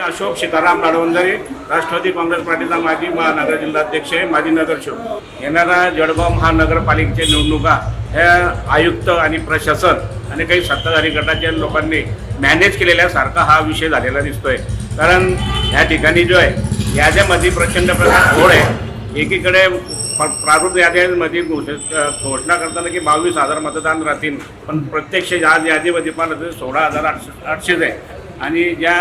अशोक सीताराम नाडवंदरे राष्ट्रवादी काँग्रेस पार्टीचा माजी महानगर जिल्हाध्यक्ष आहे माजी नगरसेवक. येणाऱ्या जळगाव महानगरपालिकेच्या निवडणुका ह्या आयुक्त आणि प्रशासन आणि काही सत्ताधारी गटाच्या लोकांनी मॅनेज केलेल्यासारखा हा विषय झालेला दिसतोय. कारण ह्या ठिकाणी जो आहे याद्यामध्ये प्रचंड प्रमाणात घोड आहे. एकीकडे प्रारूप याद्यांमध्ये घोषणा करताना की बावीस हजार मतदान राहतील पण प्रत्यक्ष आज यादीमध्ये पण सोळा हजार आठशे आठशेच आहे. आणि ज्या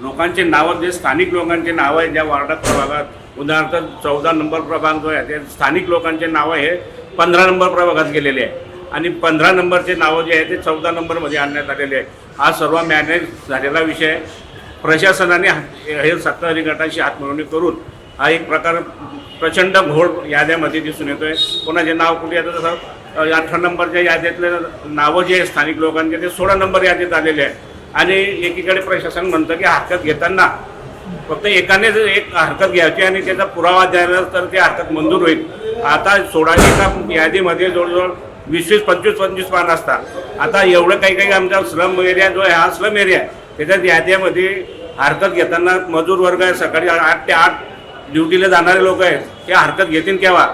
लोकांचे नावं जे स्थानिक लोकांचे नावं आहे ज्या वार्डात प्रभागात उदाहरणार्थ चौदा नंबर प्रभाग जो आहे ते स्थानिक लोकांचे नावं हे पंधरा नंबर प्रभागात गेलेले आहे. आणि पंधरा नंबरचे नावं जे आहे ते चौदा नंबरमध्ये आणण्यात आलेले आहे. हा सर्व मॅनेज झालेला विषय प्रशासनाने हे सत्ताधारी गटाशी हातमिळवणी करून हा एक प्रकार प्रचंड घोळ याद्यामध्ये दिसून येतो आहे कोणाचे नाव कुठे येतं तसं अठरा नंबरच्या यादीतले नावं जे आहे स्थानिक लोकांचे ते सोळा नंबर यादीत आलेले आहे आणि एकीकडे प्रशासन म्हणतं की हरकत घेताना फक्त एकाने जर एक हरकत घ्यायची आणि त्याचा पुरावा द्यायला तर ती हरकत मंजूर होईल. आता सोळा यादीमध्ये जवळजवळ वीस वीस पंचवीस पंचवीस पान असतात. आता एवढं काही काही आमचा स्लम एरिया जो आहे हा स्लम एरिया आहे. त्याच्यात यादीमध्ये हरकत घेताना मजूर वर्ग आहे सकाळी आठ ते आठ ड्युटीला जाणारे लोक आहेत. ते हरकत घेतील केव्हा?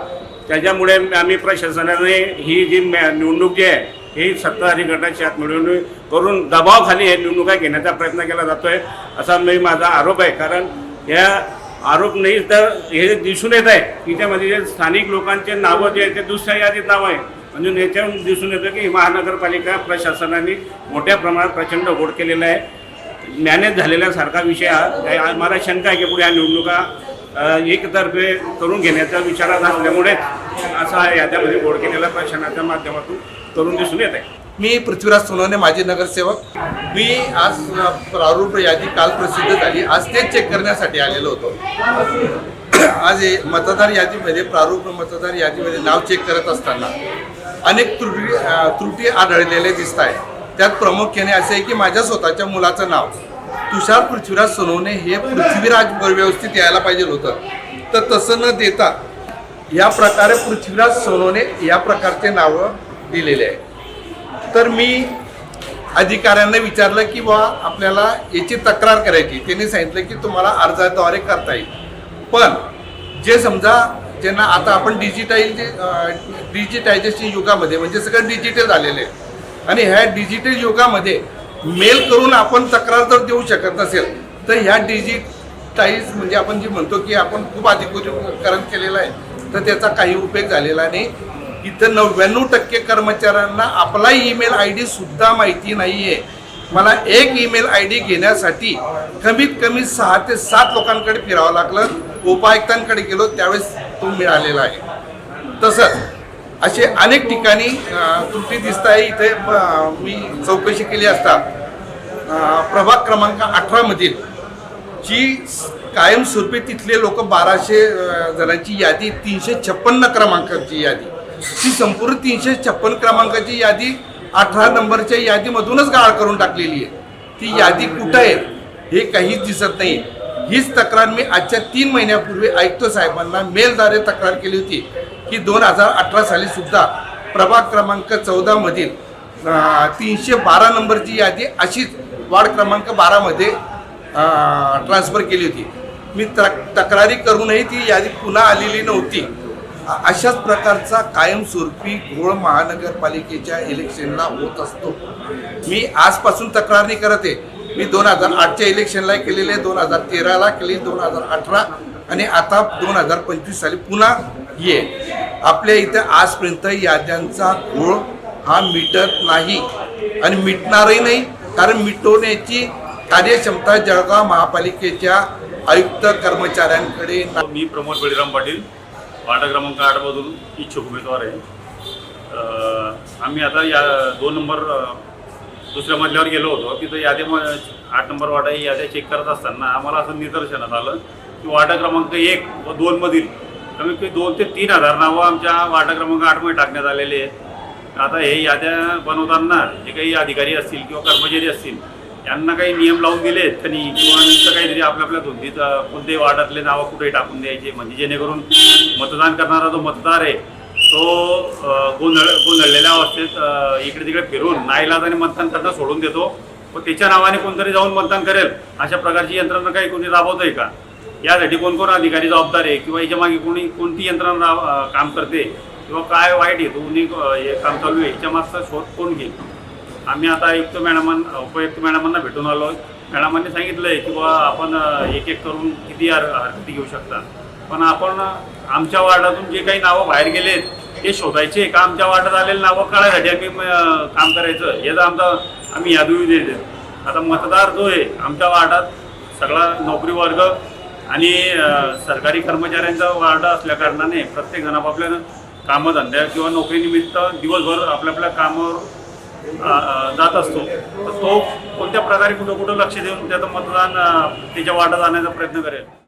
त्याच्यामुळे आम्ही प्रशासनाने ही जी मॅ- निवडणूक जी आहे ही सत्ताधारी गटाची आत मिळवून करून दबावाखाली हे निवडणुका घेण्याचा प्रयत्न केला जातोय असा मी माझा आरोप आहे. कारण या आरोप नाही तर हे दिसून येत आहे की त्यामध्ये जे स्थानिक लोकांचे नावं जे आहे ते दुसऱ्या यादीत नाव आहे म्हणजे याच्यावरून दिसून येतं की महानगरपालिका प्रशासनाने मोठ्या प्रमाणात प्रचंड घोड केलेला आहे. मॅनेज झालेल्यासारखा विषय हा. मला शंका आहे की पुढे ह्या निवडणुका एकतर्फे करून घेण्याचा विचारात असल्यामुळे असा याद्यामध्ये घोड केलेला प्रशासनाच्या माध्यमातून तरुण दिसून येत आहे. मी पृथ्वीराज सोनवणे माजी नगरसेवक. मी आज प्रारूप यादी काल प्रसिद्ध झाली. आज तेच चेक करण्यासाठी आलेलो होतो. आज मतदार यादीमध्ये प्रारूप मतदार यादीमध्ये नाव चेक करत असताना अनेक त्रुटी त्रुटी आढळलेले दिसत आहे. त्यात प्रामुख्याने असे आहे की माझ्या स्वतःच्या मुलाचं नाव तुषार पृथ्वीराज सोनवणे हे पृथ्वीराज व्यवस्थित यायला पाहिजे होतं. तर तसं न देता या प्रकारे पृथ्वीराज सोनवणे या प्रकारचे नावं दिलेले आहे. तर मी अधिकाऱ्यांना विचारलं की बा आपल्याला याची तक्रार करायची. त्यांनी सांगितलं की तुम्हाला अर्जाद्वारे करता येईल. पण जे समजा ज्यांना आता आपण डिजिटाईल डिजिटायझेशन युगामध्ये म्हणजे सगळं डिजिटल झालेलं आहे. आणि ह्या डिजिटल युगामध्ये मेल करून आपण तक्रार जर देऊ शकत नसेल तर ह्या डिजिटाईज म्हणजे आपण जे म्हणतो की आपण खूप अधिकृतकरण केलेलं आहे तर त्याचा काही उपयोग झालेला नाही. इथं नव्याण्णव टक्के कर्मचाऱ्यांना आपला ईमेल आय डी सुद्धा माहिती नाही आहे मला एक ईमेल आय डी घेण्यासाठी कमीत कमी सहा ते सात लोकांकडे फिरावं लागलं. उपायुक्तांकडे गेलो त्यावेळेस तो मिळालेला आहे. तसंच असे अनेक ठिकाणी त्रुटी दिसत आहे. इथे मी चौकशी केली असता प्रभाग क्रमांक अठरामधील जी कायमस्वरूपी तिथले लोक बाराशे जणांची यादी तीनशे छप्पन्न क्रमांकाची यादी. ती संपूर्ण तीनशे छप्पन क्रमांकाची यादी अठरा नंबरच्या यादीमधूनच गाळ करून टाकलेली आहे. ती यादी कुठं आहे हे काहीच दिसत नाही. हीच तक्रार मी आजच्या तीन महिन्यापूर्वी आयुक्त साहेबांना मेलद्वारे तक्रार केली होती की दोन हजार अठरा साली सुद्धा प्रभाग क्रमांक चौदामधील तीनशे बारा नंबरची यादी अशीच वार्ड क्रमांक बारामध्ये ट्रान्सफर केली होती. मी तक्रारी करूनही ती यादी पुन्हा आलेली नव्हती. अशाच प्रकारचा कायमस्वरूपी घोळ महानगरपालिकेच्या इलेक्शनला होत असतो. मी आजपासून तक्रार नाही करत आहे. मी दोन हजार आठच्या इलेक्शनला केलेले दोन हजार तेराला केले दोन हजार अठरा आणि आता दोन हजार पंचवीस साली पुन्हा ये. आपल्या इथं आजपर्यंत याद्यांचा घोळ हा मिटत नाही आणि मिटणारही नाही कारण मिटवण्याची कार्यक्षमता जळगाव महापालिकेच्या आयुक्त कर्मचाऱ्यांकडे मी प्रमोद बळीराम पाटील. वार्ड क्रमांक आठमधून इच्छुक उमेदवार आहे आम्ही आता या दोन नंबर दुसऱ्या मजल्यावर गेलो होतो. तिथं यादी म- आठ नंबर वाटा ही याद्या चेक करत असताना आम्हाला असं निदर्शनात आलं की वार्ड क्रमांक एक व दोनमधील कमीत कमी दोन ते तीन हजार नावं आमच्या वार्ड क्रमांक आठमध्ये टाकण्यात आलेले आहेत. आता हे याद्या बनवताना जे काही अधिकारी असतील किंवा कर्मचारी असतील यांना काही नियम लावून दिले आहेत त्यांनी किंवा नुसतं काहीतरी आपल्या आपल्या धोंदीचं कोणते वार्डातले नावं कुठेही टाकून द्यायचे? म्हणजे जेणेकरून मतदान करणारा जो मतदार आहे तो गोंधळ गोंधळलेल्या अवस्थेत इकडे तिकडे फिरून नाईलाजाने मतदान करणं सोडून देतो. व त्याच्या नावाने कोणतरी जाऊन मतदान करेल अशा प्रकारची यंत्रणा काही कोणी राबवत आहे का? यासाठी कोण कोण अधिकारी जबाबदार आहे? किंवा याच्या मागे कोणी कोणती यंत्रणा राब- काम करते? किंवा काय वाईट आहे दोन्ही हे काम चालू आहे? याच्या मागचा शोध कोण घेईल? आम्ही आता आयुक्त मॅडमांना उपयुक्त मॅडमांना भेटून आलो. मॅडमांनी सांगितलं आहे की बुवा आपण एक एक करून किती हर हरकती घेऊ शकता. पण आपण आमच्या वार्डातून जे काही नावं बाहेर गेलेत ते शोधायचे का? आमच्या वार्डात आलेले नावं कळायसाठी आम्ही काम करायचं. याचा आमचा आम्ही यादवी देतो आता मतदार जो आहे आमच्या वार्डात सगळा नोकरी वर्ग आणि सरकारी कर्मचाऱ्यांचा वार्ड असल्याकारणाने प्रत्येक जण आपापल्या कामधंद्या किंवा नोकरीनिमित्त दिवसभर आपल्या आपल्या कामावर जात असतो. तर तो कोणत्या प्रकारे कुठं कुठं लक्ष देऊन त्याचं मतदान त्याच्या वाटा जाण्याचा प्रयत्न करेल?